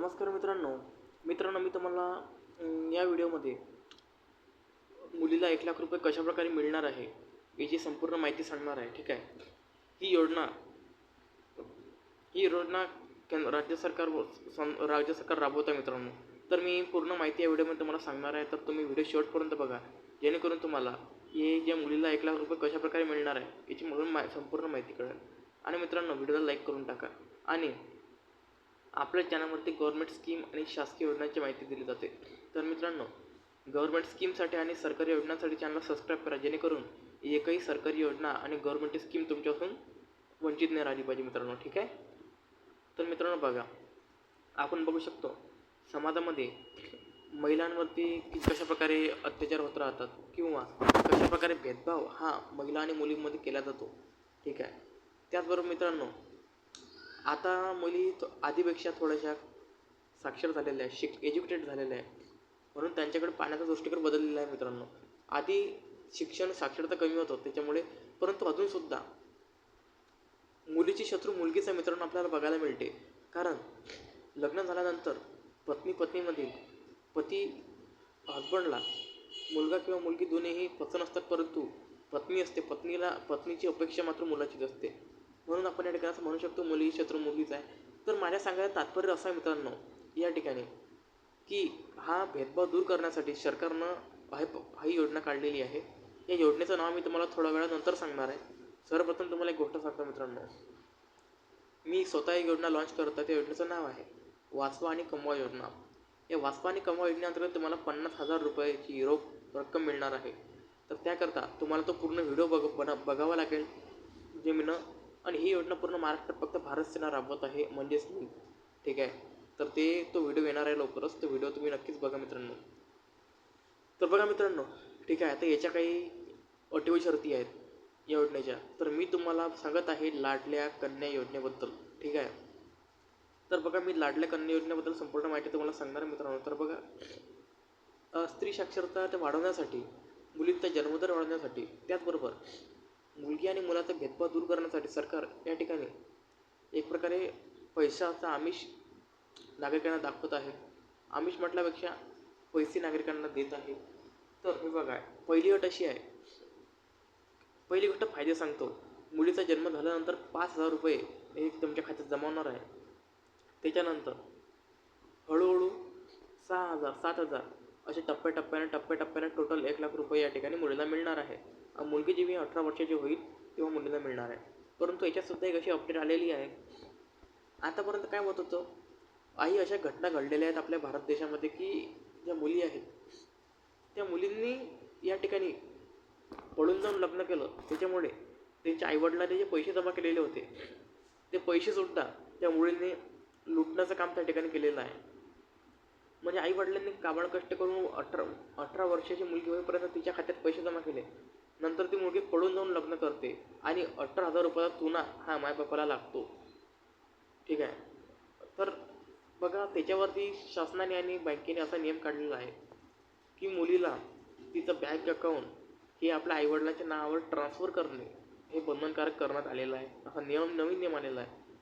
नमस्कार मित्रांनो. मित्रांनो मी तुम्हाला या व्हिडिओमध्ये मुलीला एक लाख रुपये कशाप्रकारे मिळणार आहे याची संपूर्ण माहिती सांगणार आहे ठीक आहे? ही योजना ही योजना केंद्र राज्य सरकार व- राज्य सरकार राबवत आहे मित्रांनो. तर मी पूर्ण माहिती या व्हिडिओमध्ये तुम्हाला सांगणार आहे तर तुम्ही व्हिडिओ शेवटपर्यंत बघा. जेणेकरून तुम्हाला हे ज्या मुलीला एक लाख रुपये कशाप्रकारे मिळणार आहे याची म्हणून मा संपूर्ण माहिती कळेल. आणि मित्रांनो व्हिडिओला लाईक करून टाका. आणि आपल्या चॅनलवरती गव्हर्नमेंट स्कीम आणि शासकीय योजनांची माहिती दिली जाते. तर मित्रांनो गव्हर्नमेंट स्कीमसाठी आणि सरकारी योजनांसाठी चॅनलला सबस्क्राईब करा जेणेकरून एकही सरकारी योजना आणि गव्हर्नमेंट स्कीम तुमच्यापासून वंचित नाही राहिली पाहिजे मित्रांनो ठीक आहे? तर मित्रांनो बघा आपण बघू शकतो समाजामध्ये महिलांवरती कशा कशाप्रकारे अत्याचार होत राहतात किंवा कशाप्रकारे भेदभाव हा महिला आणि मुलींमध्ये केला जातो ठीक आहे? त्याचबरोबर मित्रांनो आता मुली तो- आधीपेक्षा थोड्याशा साक्षर झालेल्या आहे शिक एज्युकेटेड झालेल्या आहे म्हणून त्यांच्याकडे पाहण्याचा दृष्टिकोन बदललेला आहे मित्रांनो. आधी शिक्षण साक्षरता कमी होतं त्याच्यामुळे परंतु अजूनसुद्धा मुलीची शत्रू मुलगीचा मित्रांनो आपल्याला बघायला मिळते. कारण लग्न झाल्यानंतर पत्नी पत्नीमधील पती हजबंडला मुलगा किंवा मुलगी दोन्हीही पसंत असतात परंतु पत्नी असते. पत्नीला पत्नीची अपेक्षा मात्र मुलाचीच असते. म्हणून आपण या ठिकाणी असं म्हणू शकतो मुली शत्रू मुलगीच आहे. तर माझ्या सांगायचं तात्पर्य असं आहे मित्रांनो या ठिकाणी की हा भेदभाव दूर करण्यासाठी सरकारनं हा ही योजना काढलेली आहे. या योजनेचं नाव मी तुम्हाला थोड्या वेळानंतर सांगणार आहे. सर्वप्रथम तुम्हाला एक गोष्ट सांगतो मित्रांनो. मी स्वतः एक योजना लॉन्च करत आहे त्या योजनेचं नाव आहे वाचवा आणि कमवा योजना. या वाचवा आणि कमवा योजनेअंतर्गत तुम्हाला पन्नास हजार रुपयाची रोख रक्कम मिळणार आहे. तर त्याकरता तुम्हाला तो पूर्ण व्हिडिओ बघ बना बघावा लागेल. जे मी न आणि ही योजना पूर्ण महाराष्ट्रात फक्त भारत सेना राबवत आहे म्हणजेच मी. ठीक आहे? तर ते तो व्हिडिओ येणार आहे लवकरच. तो व्हिडिओ तुम्ही नक्कीच बघा मित्रांनो. तर बघा मित्रांनो ठीक आहे? आता याच्या काही अटी व शर्ती आहेत या योजनेच्या. तर मी तुम्हाला सांगत आहे लाडल्या कन्या योजनेबद्दल. ठीक आहे? तर बघा मी लाडल्या कन्या योजनेबद्दल संपूर्ण माहिती तुम्हाला सांगणार मित्रांनो. तर बघा स्त्री साक्षरता ते वाढवण्यासाठी मुलींचा जन्मदर वाढवण्यासाठी त्याचबरोबर मुलगी आणि मुलाचा भेदभाव दूर करण्यासाठी सरकार या ठिकाणी एक प्रकारे पैशाचा आमिष नागरिकांना दाखवत आहे. आमिष म्हटल्यापेक्षा पैसे नागरिकांना देत आहे. तर हे बघा पहिली अट अशी आहे. पहिली गोष्ट फायदे सांगतो. मुलीचा जन्म झाल्यानंतर पाच हजार रुपये हे तुमच्या खात्यात जमावणार आहे. त्याच्यानंतर हळूहळू सहा हजार सात हजार असे टप्प्याटप्प्याने टप्प्याटप्प्याने टोटल एक लाख रुपये या ठिकाणी मुलीला मिळणार आहे. मुलगी जेव्हा अठरा वर्षाची होईल तेव्हा मुलीला मिळणार आहे. परंतु याच्यातसुद्धा एक अशी अपडेट आलेली आहे. आतापर्यंत काय होत होतं? काही अशा घटना घडलेल्या आहेत आपल्या भारत देशामध्ये की ज्या मुली आहेत त्या मुलींनी या ठिकाणी पळून जाऊन लग्न केलं. त्याच्यामुळे त्यांच्या आईवडिलांनी जे पैसे जमा केलेले होते ते पैसेसुद्धा त्या मुलींनी लुटण्याचं काम त्या ठिकाणी केलेलं आहे. म्हणजे आईवडिलांनी काबाड कष्ट करून अठरा अठरा वर्षाची मुलगी होईपर्यंत तिच्या खात्यात पैसे जमा केले. नंतर ती मुलगी पळून जाऊन लग्न करते आणि अठरा हजार रुपयाचा चुना हा मायबापाला लागतो. ठीक आहे? तर बघा त्याच्यावरती शासनाने आणि बँकेने असा नियम काढलेला आहे की मुलीला तिचं बँक अकाउंट हे आपल्या आईवडिलांच्या नावावर ट्रान्सफर करणे हे बंधनकारक करण्यात आलेलं आहे. असा नियम नवीन नियम आलेला आहे.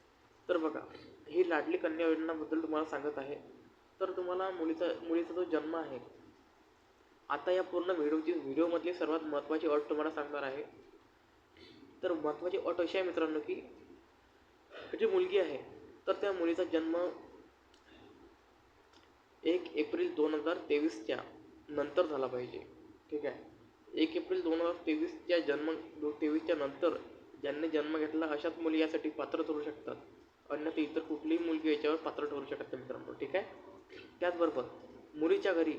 तर बघा ही लाडली कन्या योजनाबद्दल तुम्हाला सांगत आहे. तर तुम्हाला मुलीचा मुलीचा जो जन्म आहे आता या पूर्ण व्हिडिओची व्हिडिओमधली सर्वात महत्त्वाची अट तुम्हाला सांगणार आहे. तर महत्त्वाची अट अशी आहे मित्रांनो की जी मुलगी आहे तर त्या मुलीचा जन्म एक एप्रिल दोन हजार तेवीसच्या नंतर झाला पाहिजे. ठीक आहे? एक एप्रिल दोन हजार तेवीसच्या जन्म तेवीसच्या नंतर ज्यांनी जन्म घेतला अशाच मुली यासाठी पात्र ठरू शकतात. अन्यथा इतर कुठलीही मुलगी याच्यावर पात्र ठरू शकत नाही मित्रांनो. ठीक आहे? त्याचबरोबर मुलीच्या घरी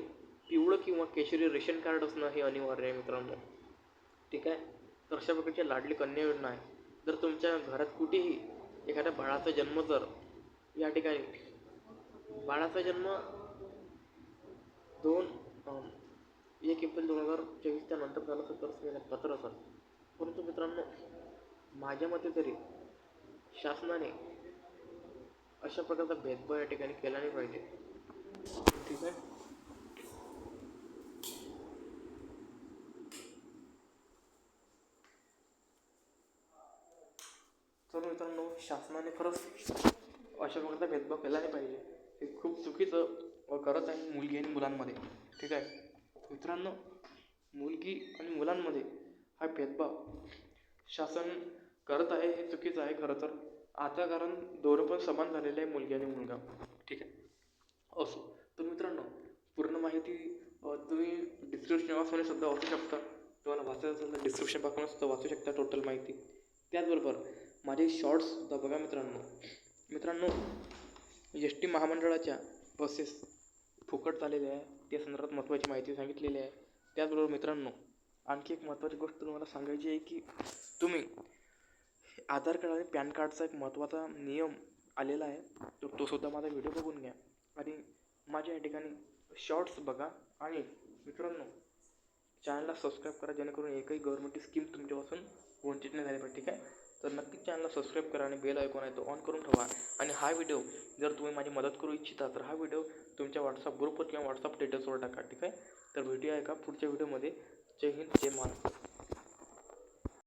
पिवळं किंवा केशरी रेशन कार्ड असणं हे अनिवार्य आहे मित्रांनो. ठीक आहे? तर अशा प्रकारची लाडली कन्या योजना आहे. जर तुमच्या घरात कुठेही एखाद्या बाळाचा जन्म जर या ठिकाणी बाळाचा जन्म दोन एक एप्रिल दोन हजार चोवीसच्या नंतर झालं तर तर पात्र असाल. परंतु मित्रांनो माझ्या मते तरी शासनाने अशा प्रकारचा भेदभाव या ठिकाणी केला नाही पाहिजे. ठीक आहे तर मित्रांनो शासनाने खरंच अशा प्रकारचा भेदभाव केला नाही पाहिजे. हे खूप चुकीचं करत आहे मुलगी आणि मुलांमध्ये. ठीक आहे? मित्रांनो मुलगी आणि मुलांमध्ये हा भेदभाव शासन करत आहे हे चुकीचं आहे खरं तर. आता कारण दोरं पण समान झालेले आहे मुलगी आणि मुलगा. ठीक आहे? असो. तर मित्रांनो पूर्ण माहिती तुम्ही डिस्क्रिप्शन बॉक्समध्ये सुद्धा वाचू शकता. तुम्हाला वाचायचं असेल तर डिस्क्रिप्शन बॉक्समध्ये सुद्धा वाचू शकता टोटल माहिती. त्याचबरोबर माझे शॉर्ट्ससुद्धा बघा मित्रांनो. मित्रांनो एस टी महामंडळाच्या बसेस फुकट झालेल्या आहे. त्या संदर्भात महत्त्वाची माहिती सांगितलेली आहे. त्याचबरोबर मित्रांनो आणखी एक महत्त्वाची गोष्ट तुम्हाला सांगायची आहे की तुम्ही आधार कार्ड आणि पॅन कार्डचा एक महत्त्वाचा नियम आलेला आहे. तर तो सुद्धा माझा व्हिडिओ बघून घ्या. माझ्या या ठिकाणी शॉर्ट्स बघा. आणि मित्रांनो चॅनलला सबस्क्राईब करा जेणेकरून एकही गव्हर्मेंटची स्कीम तुमच्यापासून वंचित नाही झाली पाहिजे ठीक आहे? तर नक्कीच चॅनलला सबस्क्राईब करा आणि बेल ऐकून आहे तो ऑन करून ठेवा. आणि हा व्हिडिओ जर तुम्ही माझी मदत करू इच्छिता तर हा व्हिडिओ तुमच्या व्हॉट्सअप ग्रुपवर किंवा व्हॉट्सअप स्टेटसवर टाका ठीक आहे? तर भेटूया एका पुढच्या व्हिडिओमध्ये जय हिंद जय महाराष्ट्र.